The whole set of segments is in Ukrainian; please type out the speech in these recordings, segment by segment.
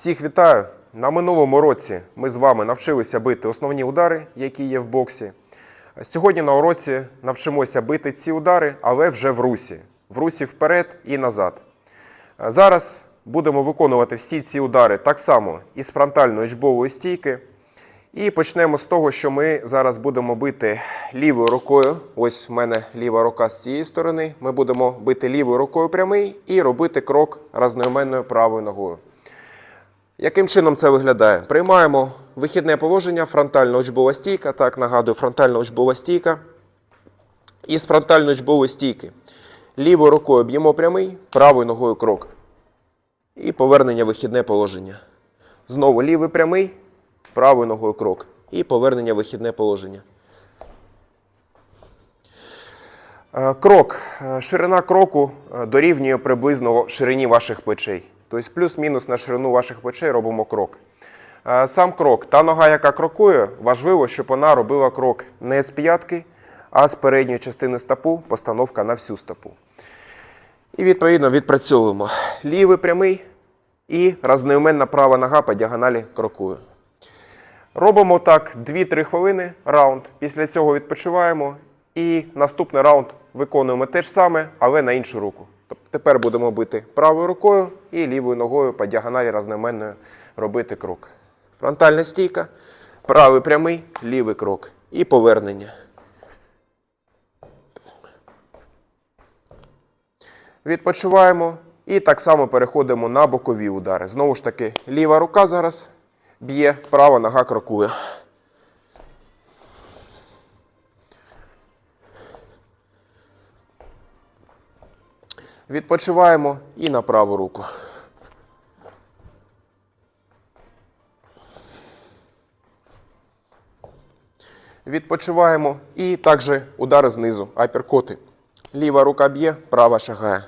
Всіх вітаю! На минулому році ми з вами навчилися бити основні удари, які є в боксі. Сьогодні на уроці навчимося бити ці удари, але вже в русі. В русі вперед і назад. Зараз будемо виконувати всі ці удари так само із фронтальної учбової стійки. І почнемо з того, що ми зараз будемо бити лівою рукою. Ось в мене ліва рука з цієї сторони. Ми будемо бити лівою рукою прямий і робити крок разноіменною правою ногою. Яким чином це виглядає? Приймаємо вихідне положення, фронтальна учбова стійка. Так, нагадую, фронтальна учбова стійка. І з фронтальної учбової стійки. Лівою рукою б'ємо прямий, правою ногою крок. І повернення вихідне положення. Знову лівий прямий, правою ногою крок. І повернення вихідне положення. Е, Крок. Е, Ширина кроку е, дорівнює приблизно ширині ваших плечей. Тобто плюс-мінус на ширину ваших плечей робимо крок. Сам крок. Та нога, яка крокує, важливо, щоб вона робила крок не з п'ятки, а з передньої частини стопу, постановка на всю стопу. І відповідно відпрацьовуємо лівий прямий і разноіменна права нога по діагоналі крокує. Робимо так 2-3 хвилини раунд. Після цього відпочиваємо. І наступний раунд виконуємо те ж саме, але на іншу руку. Тепер будемо бити правою рукою і лівою ногою по діагоналі разноіменною робити крок. Фронтальна стійка, правий прямий, лівий крок і повернення. Відпочиваємо і так само переходимо на бокові удари. Знову ж таки, ліва рука зараз б'є, права нога крокує. Відпочиваємо і на праву руку. Відпочиваємо і також удари знизу, аперкоти. Ліва рука б'є, права шагає.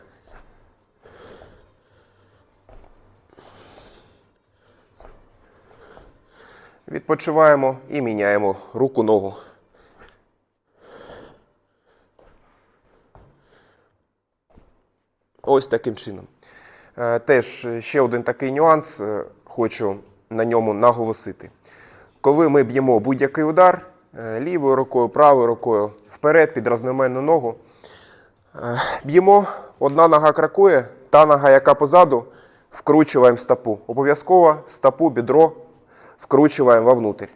Відпочиваємо і міняємо руку-ногу. Ось таким чином. Е, Теж ще один такий нюанс, е, хочу на ньому наголосити. Коли ми б'ємо будь-який удар е, лівою рукою, правою рукою вперед під разноіменну ногу, б'ємо, одна нога крокує, та нога, яка позаду, вкручуємо стопу. Обов'язково стопу, бідро вкручуємо вовнутрь.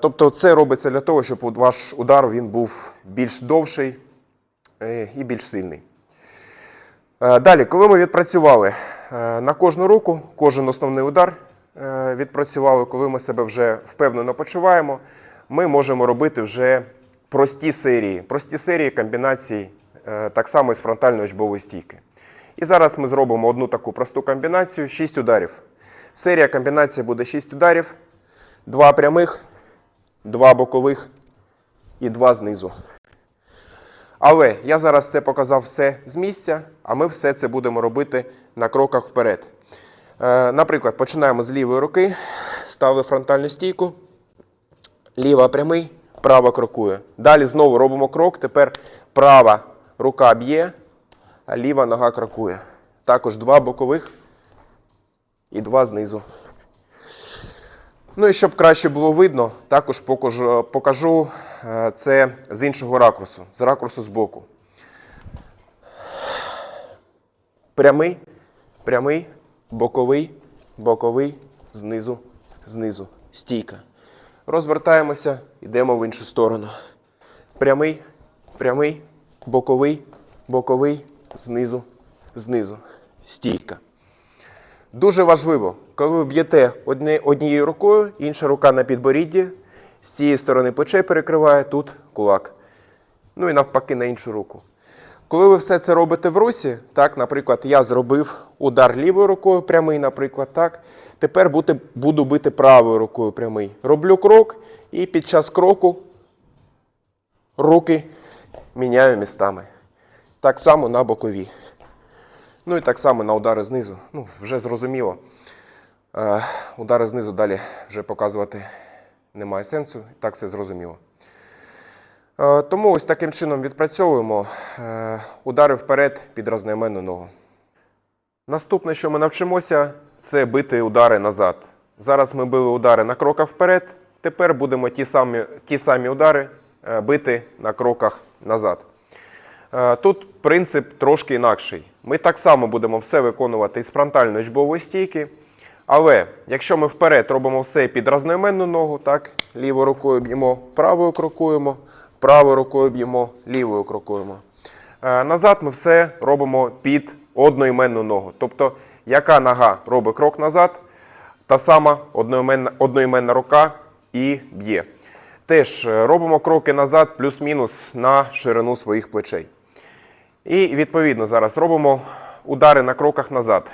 Тобто це робиться для того, щоб ваш удар він був більш довший і більш сильний. Е, Далі, коли ми відпрацювали е, на кожну руку, кожен основний удар е, відпрацювали, коли ми себе вже впевнено почуваємо, ми можемо робити вже прості серії, прості серії комбінацій, так само з фронтальної учбової стійки. І зараз ми зробимо одну таку просту комбінацію 6 ударів. Серія комбінації буде 6 ударів, 2 прямих, 2 бокових і 2 знизу. Але я зараз це показав все з місця, а ми все це будемо робити на кроках вперед. Е, наприклад, починаємо з лівої руки, ставили фронтальну стійку, ліва прямий, права крокує. Далі знову робимо крок. Тепер права рука б'є, а ліва нога крокує. Також два бокових і два знизу. Ну і щоб краще було видно, також покажу, покажу е, це з іншого ракурсу, з ракурсу збоку. Прямий, прямий, боковий, боковий, знизу, знизу. Стійка. Розвертаємося, йдемо в іншу сторону. Прямий, прямий, боковий, боковий, знизу, знизу. Стійка. Дуже важливо, коли ви б'єте однією рукою, інша рука на підборідді, з цієї сторони плече перекриває, тут кулак. Ну і навпаки на іншу руку. Коли ви все це робите в русі, так, наприклад, я зробив удар лівою рукою прямий, наприклад, так. Тепер буду бити правою рукою прямий. Роблю крок і під час кроку руки міняю містами. Так само на бокові. Ну і так само на удари знизу. Ну, вже зрозуміло. Е, удари знизу далі вже показувати немає сенсу. Так все зрозуміло. Е, тому ось таким чином відпрацьовуємо е, удари вперед під разноіменну ногу. Наступне, що ми навчимося, це бити удари назад. Зараз ми били удари на кроках вперед. Тепер будемо ті самі, ті самі удари е, бити на кроках назад. Е, Тут принцип трошки інакший. Ми так само будемо все виконувати із фронтальної жбової стійки. Але якщо ми вперед робимо все під разноіменну ногу, так, лівою рукою б'ємо, правою крокуємо, правою рукою б'ємо, лівою крокуємо. Е, Назад ми все робимо під одноіменну ногу. Тобто, яка нога робить крок назад, та сама одноіменна, одноіменна рука і б'є. Теж е, робимо кроки назад плюс-мінус на ширину своїх плечей. І відповідно зараз робимо удари на кроках назад.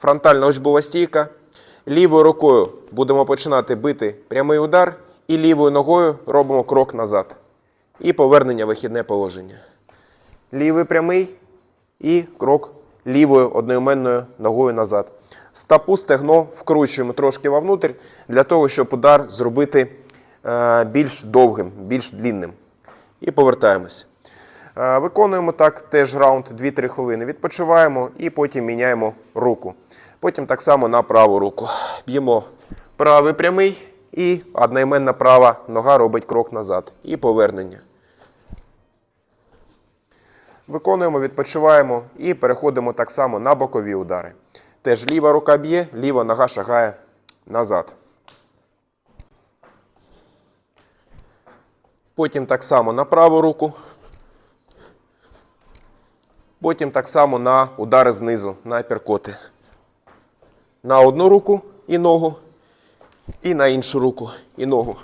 Фронтальна очбова стійка. Лівою рукою будемо починати бити прямий удар, і лівою ногою робимо крок назад. І повернення вихідне положення. Лівий прямий і крок лівою одноіменною ногою назад. Стопу стегно вкручуємо трошки вовнутрь для того, щоб удар зробити е, більш довгим, більш длінним. І повертаємось. Е, Виконуємо так теж раунд 2-3 хвилини. Відпочиваємо і потім міняємо руку. Потім так само на праву руку. Б'ємо правий прямий і одноіменна права нога робить крок назад. І повернення. Виконуємо, відпочиваємо і переходимо так само на бокові удари. Теж ліва рука б'є, ліва нога шагає назад. Потім так само на праву руку. Потім так само на удари знизу, на перкоти. На одну руку і ногу, і на іншу руку і ногу.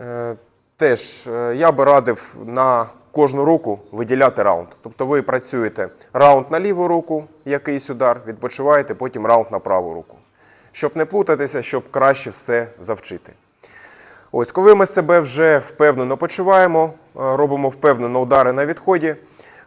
Е, Теж е, я би радив на кожну руку виділяти раунд. Тобто ви працюєте раунд на ліву руку, якийсь удар, відпочиваєте, потім раунд на праву руку. Щоб не плутатися, щоб краще все завчити. Ось, коли ми себе вже впевнено почуваємо, робимо впевнено удари на відході,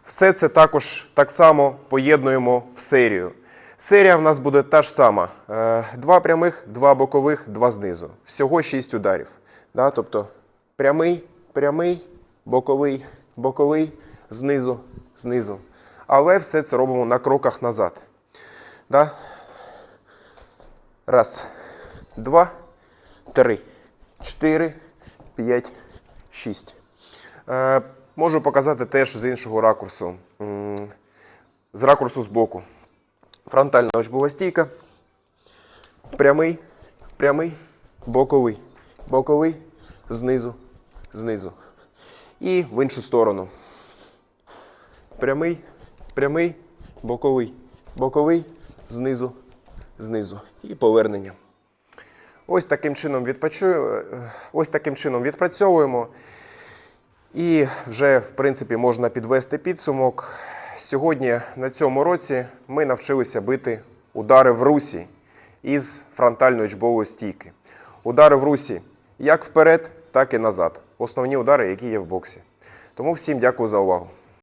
все це також так само поєднуємо в серію. Серія в нас буде та ж сама: Е, два прямих, два бокових, два знизу. Всього 6 ударів. Да? Тобто прямий, прямий, боковий, боковий, знизу, знизу. Але все це робимо на кроках назад. Да? Раз, два, три, чотири, п'ять, шість. Е, можу показати теж з іншого ракурсу. З ракурсу збоку. Фронтальна очбова стійка. Прямий, прямий, боковий. Боковий, знизу, знизу. І в іншу сторону. Прямий, прямий, боковий. Боковий, знизу, знизу. І повернення. Ось таким чином е, ось таким чином відпрацьовуємо. І вже, в принципі, можна підвести підсумок. Сьогодні на цьому році ми навчилися бити удари в русі із фронтальної чбової стійки. Удари в русі як вперед, так і назад. Основні удари, які є в боксі. Тому всім дякую за увагу.